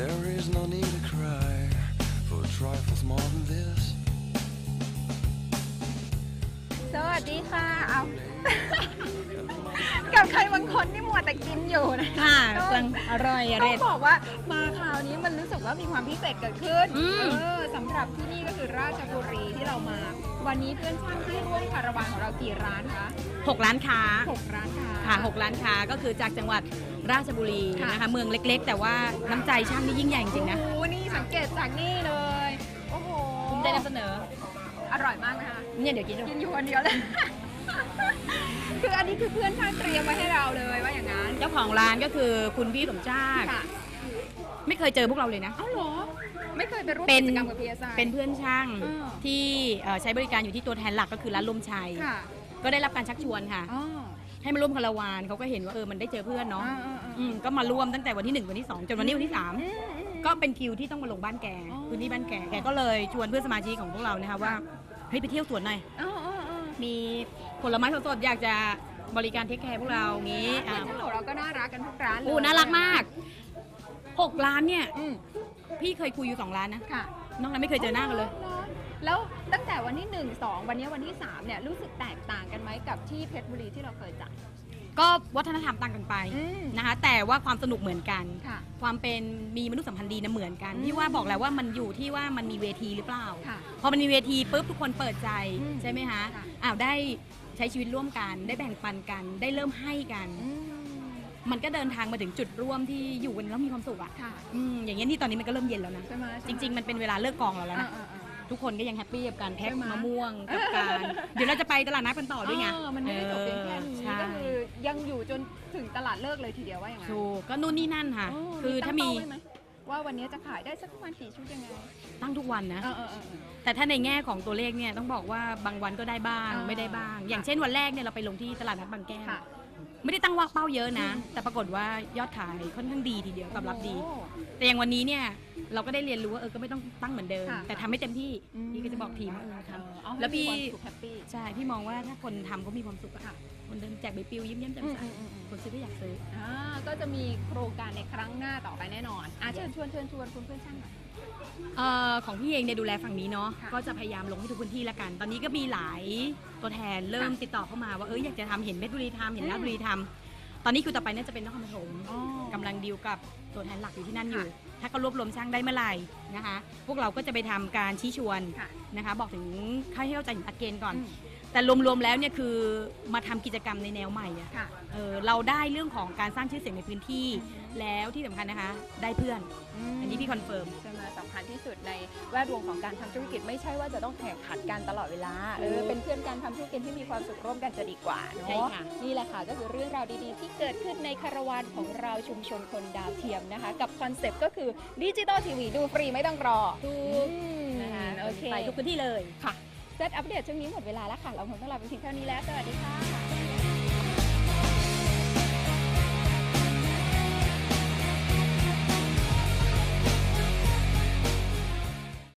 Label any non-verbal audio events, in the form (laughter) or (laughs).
There's no need to cry for trifles more than this. (laughs) สวัสดีค่ะ เอา กับใครบางคนที่มัวแต่กินอยู่นะค่ะกำลังอร่อยอต้ร่ออย งบอกว่ามาคราวนี้มันรู้สึกว่ามีความพิเศษเกิดขึ้นอืม เออสำหรับที่นี่ก็คือราชบุรีที่เรามา วันนี้เพื่อนช่างที่ร่วมคาราวานของเรากี่ร้านคะหกร้านค้า หกร้านค่ะ ค่ะหกร้านค้าก็คือจากจังหวัดราชบุรีค่ะ นะคะเมืองเล็กๆ แต่ว่าน้ำใจช่างนี่ยิ่งใหญ่จริงๆนะโอ้โหนี่สังเกตจากนี่เลย โอ้โห ภูมิใจนำเสนออร่อยมากนะคะเนี่ยเดี๋ยวกินดู กินอยู่คนเดียวเลย คืออันนี้คือเพื่อนช่างเตรียมไว้ให้เราเลยว่าอย่างนั้น เจ้าของร้านก็คือคุณพี่สมชาติค่ะไม่เคยเจอพวกเราเลยนะ เอ้าเหรอ ไม่เคยไปร่วมเป็นกิจกรรมกับ PSI เป็นเพื่อนช่างอ่าที่เอ่อใช้บริการอยู่ที่ตัวแทนหลักก็คือร้านลมชัย ค่ะก็ได้รับการชักชวนค่ะ อ๋อให้มาร่วมคาราวานเขาก็เห็นว่าเออมันได้เจอเพื่อนเนาะอ่าอ่าอ่าอืมก็มาร่วมตั้งแต่วันที่หนึ่งวันที่สองจนวันนี้วันที่สามอืมอืม ก็เป็นคิวที่ต้องมาลงบ้านแกอ๋อ พื้นที่บ้านแกแกก็เลยชวนเพื่อนสมาชิกของพวกเรานะคะว่าเฮ้ยไปเที่ยวสวนหน่อย อ๋ออ๋ออ๋อมีผลไม้สดๆอยากจะ บริการเทคแคร์พวกเราอย่างนี้เพื่อ่าอนช่างของเราก็น่ารักกันทุกร้านเลยโอ้น่ารักมากหกร้านเนี่ย อืมพี่เคยคุยอยู่สองร้านนะ ค่ะ นอกนั้นไม่เคยเจอหน้ากันเลย แล้วตั้งแต่วันที่1 2วันนี้วันที่3เนี่ยรู้สึกแตกต่างกันไหมกับที่เพชรบุรีที่เราเคยจัดก็วัฒนธรรมต่างกันไปอืม นะคะแต่ว่าความสนุกเหมือนกัน ค่ะ ความเป็นมีมนุษยสัมพันธ์ดีนะเหมือนกันอืม ที่ว่าบอกแล้วว่ามันอยู่ที่ว่ามันมีเวทีหรือเปล่า ค่ะ พอมันมีเวทีปุ๊บทุกคนเปิดใจอืมใช่ไหมคะค่ะ อ้าวได้ ใช้ชีวิตร่วมกัน ได้แบ่งปันกัน ได้เริ่มให้กันอืมมันก็เดินทางมาถึงจุดร่วมที่อยู่กันแล้วมีความสุขอะค่ะอืมอย่างเงี้ยนี่ตอนนี้มันก็เริ่มเย็นแล้วนะ ใช่ไหมจริง ๆ มันเป็นเวลาเลิกกองเราแล้วอ่านะอ่าอ่าทุกคนก็ยังแฮปปี้กับการแพ็คใช่ไหมมะม่วงกับการเดี๋ยวเราจะไปตลาดนัดกันต่อด้วยไงเออมันไม่ได้จบเพียงแค่นี้ใช่ก็คือยังอยู่จนถึงตลาดเลิกเลยทีเดียวว่าอย่างนั้นถูกก็นู่นนี่นั่นค่ะโคือถ้ามีตั้งเป้ไว้ไหว่าวันนี้จะขายได้สักประมาณกี่ชุดยังไงตั้งทุกวันนะเออเออเออเออ แต่ถ้าในแง่ของตัวเลขเนี่ยต้องบอกว่าบางวันก็ได้บ้างอ่าไม่ได้บ้างค่ะอย่างเช่นวันแรกเนี่ยเราไปลงที่ตลาดนัดบางแก้วค่ะ ไม่ได้ตั้งว่าเป้าเยอะนะอืมแต่ปรากฏว่ายอดขายค่อนข้างดีทีเดียวตอบรับดี โอ้ แต่อย่างวันนี้เนี่ยเราก็ได้เรียนรู้ว่าเออก็ไม่ต้องตั้งเหมือนเดิม ค่ะ แต่ทำให้เต็มที่อืมพี่ก็จะบอกทีมว่าเออเอทอเอาให้แล้วพี่มีความสุขแฮปปี้ำใช่พี่มองว่าถ้าคนทำเขามีความสุขอะค่ะ คนเดินแจกใบปลิวยิ้มแย้มแจ่มใสอืมอืมอืม คนซื้อก็อยากซื้อ อ่าก็จะมีโครงการในครั้งหน้าต่อไปแน่นอนอะเชิญชวนเชิญชวนคุณเพื่อนช่างหน่อย เอ่อของพี่เองเนี่ยดูแลฝั่งนี้เนาะค่ะก็จะพยายามลงให้ทุกพื้นที่ละกัน ตอนนี้ก็มีหลายตัวแทนเริ่มค่ะติดต่อเข้ามาว่าเอออยากจะทำเห็นเพชรบุรีทำเห็นอืมราชบุรีทำ ตอนนี้คือต่อไปน่าจะเป็นนครปฐมอ๋อกำลังดีลกับตัวแทนหลักอยู่ที่นั่นอยู่ค่ะถ้าเขารวบรวมช่างได้เมื่อไหร่นะคะ พวกเราก็จะไปทำการชี้ชวนค่ะ นะคะ บอกถึงค่าให้เข้าใจถึงหลักเกณฑ์ก่อนอืมแต่รวมๆแล้วเนี่ยคือมาทำกิจกรรมในแนวใหม่อะค่ะ เออเราได้เรื่องของการสร้างชื่อเสียงในพื้นที่ อือฮึแล้วที่สำคัญนะคะ ได้เพื่อน อันนี้พี่คอนเฟิร์ม ใช่ไหมสำคัญที่สุดใน แวดวงของการทำธุรกิจไม่ใช่ว่าจะต้องแข่งขันกันตลอดเวลาเออถูกเป็นเพื่อนกันทำธุรกิจที่มีความสุขร่วมกันจะดีกว่าเนาะใช่ค่ะนี่แหละค่ะก็คือเรื่องราวดีๆ ที่เกิดขึ้นในคาราวานของเราชุมชนคนดาวเทียมนะคะ กับคอนเซปต์ก็คือดิจิตอลทีวีดูฟรีไม่ต้องรอถูกอืมนะคะโอเคไปทุกพื้นที่เลยค่ะเซตอัปเดตช่วงนี้หมดเวลาแล้วค่ะเราคงต้องลาไปเพียงเท่านี้แล้วสวัสดีค่ะ